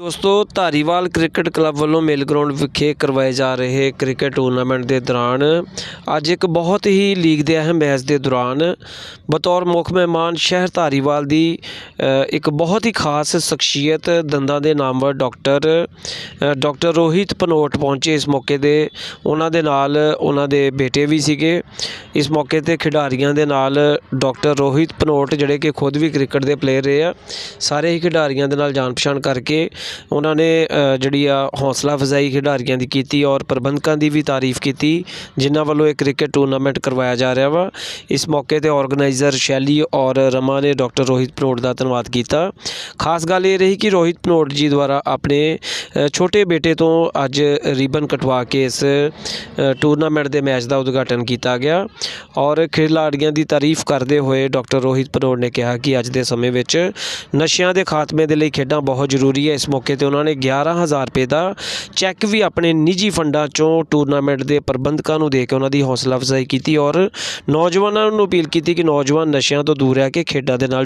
ਦੋਸਤੋ Dhariwal cricket club ਵੱਲੋਂ ਮੇਲ ground ਵਿਖੇ ਕਰਵਾਏ ਜਾ ਰਹੇ ਕ੍ਰਿਕਟ ਟੂਰਨਾਮੈਂਟ ਦੇ ਦੌਰਾਨ ਅੱਜ ਇੱਕ ਬਹੁਤ ਹੀ ਲੀਗ ਦੇ ਅਹਿਮ ਮੈਚ ਦੇ ਦੌਰਾਨ ਬਤੌਰ ਮੁੱਖ ਮਹਿਮਾਨ ਸ਼ਹਿਰ ਧਾਰੀਵਾਲ ਦੀ ਇੱਕ ਬਹੁਤ ਹੀ ਖਾਸ ਸ਼ਖਸੀਅਤ ਦੰਦਾਂ ਦੇ ਨਾਮਵਰ ਡਾਕਟਰ ਅ, ਡਾਕਟਰ ਰੋਹਿਤ ਪਨੋਟ ਪਹੁੰਚੇ ਇਸ ਮੌਕੇ ਦੇ ਉਹਨਾਂ ਦੇ ਨਾਲ ਉਹਨਾਂ ਦੇ ਬੇਟੇ ਵੀ ਸੀਗੇ। ਇਸ ਮੌਕੇ ਤੇ ਖਿਡਾਰੀਆਂ ਦੇ ਨਾਲ ਡਾਕਟਰ ਰੋਹਿਤ ਪਨੋਟ ਜਿਹੜੇ ਕਿ ਖੁਦ ਵੀ ਕ੍ਰਿਕਟ ਦੇ ਪਲੇਅਰ ਰਹੇ ਆ ਸਾਰੇ ਹੀ ਖਿਡਾਰੀਆਂ ਦੇ ਨਾਲ ਜਾਣ ਪਛਾਣ ਕਰਕੇ ਉਹਨਾਂ ਨੇ ਜਿਹੜੀ ਆ ਹੌਸਲਾ ਅਫਜ਼ਾਈ ਖਿਡਾਰੀਆਂ ਦੀ ਕੀਤੀ ਔਰ ਪ੍ਰਬੰਧਕਾਂ ਦੀ ਵੀ ਤਾਰੀਫ ਕੀਤੀ, ਜਿਨ੍ਹਾਂ ਵੱਲੋਂ ਇਹ ਕ੍ਰਿਕਟ ਟੂਰਨਾਮੈਂਟ ਕਰਵਾਇਆ ਜਾ ਰਿਹਾ ਵਾ। ਇਸ ਮੌਕੇ ਤੇ ਆਰਗੇਨਾਈਜ਼ਰ ਸ਼ੈਲੀ ਔਰ ਰਮਾ ਨੇ ਡਾਕਟਰ ਰੋਹਿਤ ਪਨੋਟ ਦਾ ਧੰਨਵਾਦ ਕੀਤਾ। ਖਾਸ ਗੱਲ ਇਹ ਰਹੀ ਕਿ ਰੋਹਿਤ ਪਨੋੜ ਜੀ ਦੁਆਰਾ ਆਪਣੇ ਛੋਟੇ ਬੇਟੇ ਤੋਂ ਅੱਜ ਰਿਬਨ ਕਟਵਾ ਕੇ ਇਸ ਟੂਰਨਾਮੈਂਟ ਦੇ ਮੈਚ ਦਾ ਉਦਘਾਟਨ ਕੀਤਾ ਗਿਆ ਔਰ ਖਿਡਾਰੀਆਂ ਦੀ ਤਾਰੀਫ ਕਰਦੇ ਹੋਏ ਡਾਕਟਰ ਰੋਹਿਤ ਪਨੋਟ ਨੇ ਕਿਹਾ ਕਿ ਅੱਜ ਦੇ ਸਮੇਂ ਵਿੱਚ ਨਸ਼ਿਆਂ ਦੇ ਖਾਤਮੇ ਦੇ ਲਈ ਖੇਡਾਂ ਬਹੁਤ ਜ਼ਰੂਰੀ ਹੈ। ਇਸ ਮੌਕੇ ਤੇ ਉਹਨਾਂ ਨੇ 11000 ਰੁਪਏ ਦਾ ਚੈੱਕ ਵੀ ਆਪਣੇ ਨਿੱਜੀ ਫੰਡਾਂ ਚੋਂ ਟੂਰਨਾਮੈਂਟ ਦੇ ਪ੍ਰਬੰਧਕਾਂ ਨੂੰ ਦੇ ਕੇ ਉਹਨਾਂ ਦੀ ਹੌਸਲਾ ਅਫਜ਼ਾਈ ਕੀਤੀ ਔਰ ਨੌਜਵਾਨਾਂ ਨੂੰ ਅਪੀਲ ਕੀਤੀ ਕਿ ਨੌਜਵਾਨ ਨਸ਼ਿਆਂ ਤੋਂ ਦੂਰ ਰਹਿ ਕੇ ਖੇਡਾਂ ਦੇ ਨਾਲ